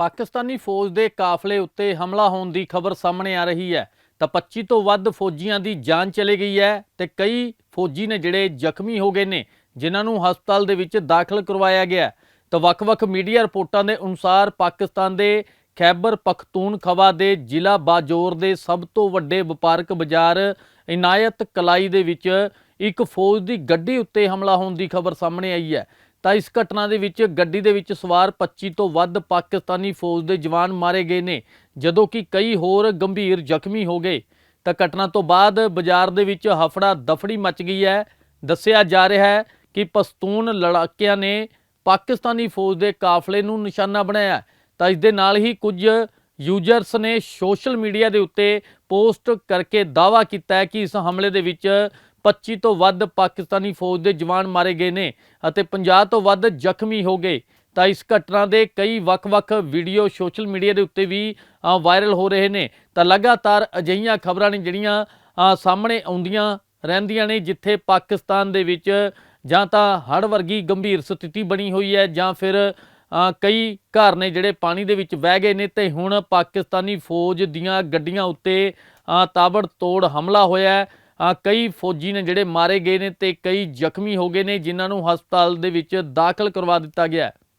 ਪਾਕਿਸਤਾਨੀ ਫੌਜ ਦੇ ਕਾਫਲੇ ਉੱਤੇ ਹਮਲਾ ਹੋਣ ਦੀ ਖਬਰ ਸਾਹਮਣੇ ਆ ਰਹੀ ਹੈ। ਤਾਂ 25 ਤੋਂ ਵੱਧ ਫੌਜੀਆਂ ਦੀ ਜਾਨ ਚਲੀ ਗਈ ਹੈ ਤੇ ਕਈ ਫੌਜੀ ਨੇ ਜਿਹੜੇ ਜ਼ਖਮੀ ਹੋ ਗਏ ਨੇ, ਜਿਨ੍ਹਾਂ ਨੂੰ ਹਸਪਤਾਲ ਦੇ ਵਿੱਚ ਦਾਖਲ ਕਰਵਾਇਆ ਗਿਆ ਤਾਂ ਵੱਖ-ਵੱਖ ਮੀਡੀਆ ਰਿਪੋਰਟਾਂ ਦੇ ਅਨੁਸਾਰ ਪਾਕਿਸਤਾਨ ਦੇ ਖੈਬਰ ਪਖਤੂਨਖਵਾ ਦੇ ਜ਼ਿਲ੍ਹਾ ਬਾਜੋਰ ਦੇ ਸਭ ਤੋਂ ਵੱਡੇ ਵਪਾਰਕ ਬਾਜ਼ਾਰ ਇਨਾਇਤ ਕਲਾਈ ਦੇ ਵਿੱਚ ਇੱਕ ਫੌਜ ਦੀ ਗੱਡੀ ਉੱਤੇ ਹਮਲਾ ਹੋਣ ਦੀ ਖਬਰ ਸਾਹਮਣੇ ਆਈ ਹੈ। ਤਾਂ ਇਸ ਘਟਨਾ ਦੇ ਵਿੱਚ ਗੱਡੀ ਦੇ ਵਿੱਚ ਸਵਾਰ 25 ਤੋਂ ਵੱਧ ਪਾਕਿਸਤਾਨੀ ਫੌਜ ਦੇ ਜਵਾਨ ਮਾਰੇ ਗਏ ਨੇ, ਜਦੋਂ ਕਿ ਕਈ ਹੋਰ ਗੰਭੀਰ ਜ਼ਖਮੀ ਹੋ ਗਏ। ਤਾਂ ਘਟਨਾ ਤੋਂ ਬਾਅਦ ਬਾਜ਼ਾਰ ਦੇ ਵਿੱਚ ਹਫੜਾ ਦਫੜੀ ਮਚ ਗਈ ਹੈ। ਦੱਸਿਆ ਜਾ ਰਿਹਾ ਹੈ ਕਿ ਪਸ਼ਤੂਨ ਲੜਾਕਿਆਂ ਨੇ ਪਾਕਿਸਤਾਨੀ ਫੌਜ ਦੇ ਕਾਫਲੇ ਨੂੰ ਨਿਸ਼ਾਨਾ ਬਣਾਇਆ ਤਾਂ ਇਸ ਦੇ ਨਾਲ ਹੀ ਕੁਝ ਯੂਜ਼ਰਸ ਨੇ ਸੋਸ਼ਲ ਮੀਡੀਆ ਦੇ ਉੱਤੇ ਪੋਸਟ ਕਰਕੇ ਦਾਅਵਾ ਕੀਤਾ ਹੈ ਕਿ ਇਸ ਹਮਲੇ ਦੇ ਵਿੱਚ 25 ਤੋਂ ਵੱਧ ਪਾਕਿਸਤਾਨੀ ਫੌਜ ਦੇ ਜਵਾਨ ਮਾਰੇ ਗਏ ਨੇ ਅਤੇ 50 ਤੋਂ ਵੱਧ ਜ਼ਖਮੀ ਹੋ ਗਏ। ਤਾਂ ਇਸ ਘਟਨਾ ਦੇ ਕਈ ਵੱਖ-ਵੱਖ ਵੀਡੀਓ ਸੋਸ਼ਲ ਮੀਡੀਆ ਦੇ ਉੱਤੇ ਵੀ ਵਾਇਰਲ ਹੋ ਰਹੇ ਨੇ। ਤਾਂ ਲਗਾਤਾਰ ਅਜਿਹੀਆਂ ਖਬਰਾਂ ਨੇ ਜਿਹੜੀਆਂ ਸਾਹਮਣੇ ਆਉਂਦੀਆਂ ਰਹਿੰਦੀਆਂ ਨੇ, ਜਿੱਥੇ ਪਾਕਿਸਤਾਨ ਦੇ ਵਿੱਚ ਜਾਂ ਤਾਂ ਹੜ੍ਹ ਵਰਗੀ ਗੰਭੀਰ ਸਥਿਤੀ ਬਣੀ ਹੋਈ ਹੈ ਜਾਂ ਫਿਰ ਕਈ ਘਰ ਨੇ ਜਿਹੜੇ ਪਾਣੀ ਦੇ ਵਿੱਚ ਵਹਿ ਗਏ ਨੇ ਤੇ ਹੁਣ ਪਾਕਿਸਤਾਨੀ ਫੌਜ ਦੀਆਂ ਗੱਡੀਆਂ ਉੱਤੇ ਤਾਬੜ ਤੋੜ ਹਮਲਾ ਹੋਇਆ ਹੈ। ਕਈ ਫੌਜੀ ਨੇ ਜਿਹੜੇ ਮਾਰੇ ਗਏ ਨੇ ਤੇ ਕਈ ਜ਼ਖਮੀ ਹੋ ਗਏ ਨੇ, ਜਿਨ੍ਹਾਂ ਨੂੰ ਹਸਪਤਾਲ ਦੇ ਵਿੱਚ ਦਾਖਲ ਕਰਵਾ ਦਿੱਤਾ ਗਿਆ